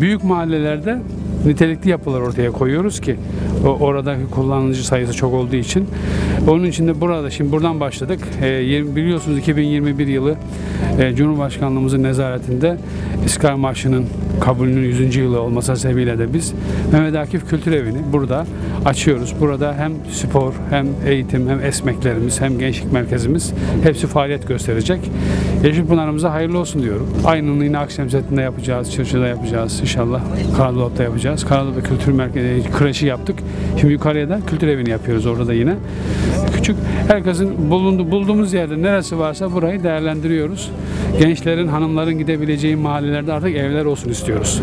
büyük mahallelerde nitelikli yapılar ortaya koyuyoruz ki o, oradaki kullanıcı sayısı çok olduğu için. Onun için de burada şimdi buradan başladık. E, biliyorsunuz 2021 yılı e, Cumhurbaşkanlığımızın nezaretinde İstiklal Marşı'nın kabulünün 100. yılı olması sebebiyle de biz Mehmet Akif Kültür Evi'ni burada açıyoruz. Burada hem spor hem eğitim hem esmeklerimiz hem gençlik merkezimiz hepsi faaliyet gösterecek. Yeşilpınar'ımıza hayırlı olsun diyorum. Aynını yine Akşemsettin'de yapacağız, Çırçı'da yapacağız inşallah. Karadolap'ta yapacağız. Karadolap'ta kültür merkezi, kreşi yaptık. Şimdi yukarıya da kültür evini yapıyoruz orada da yine. Küçük herkesin bulundu, bulduğumuz yerde neresi varsa burayı değerlendiriyoruz. Gençlerin, hanımların gidebileceği mahallelerde artık evler olsun istiyoruz.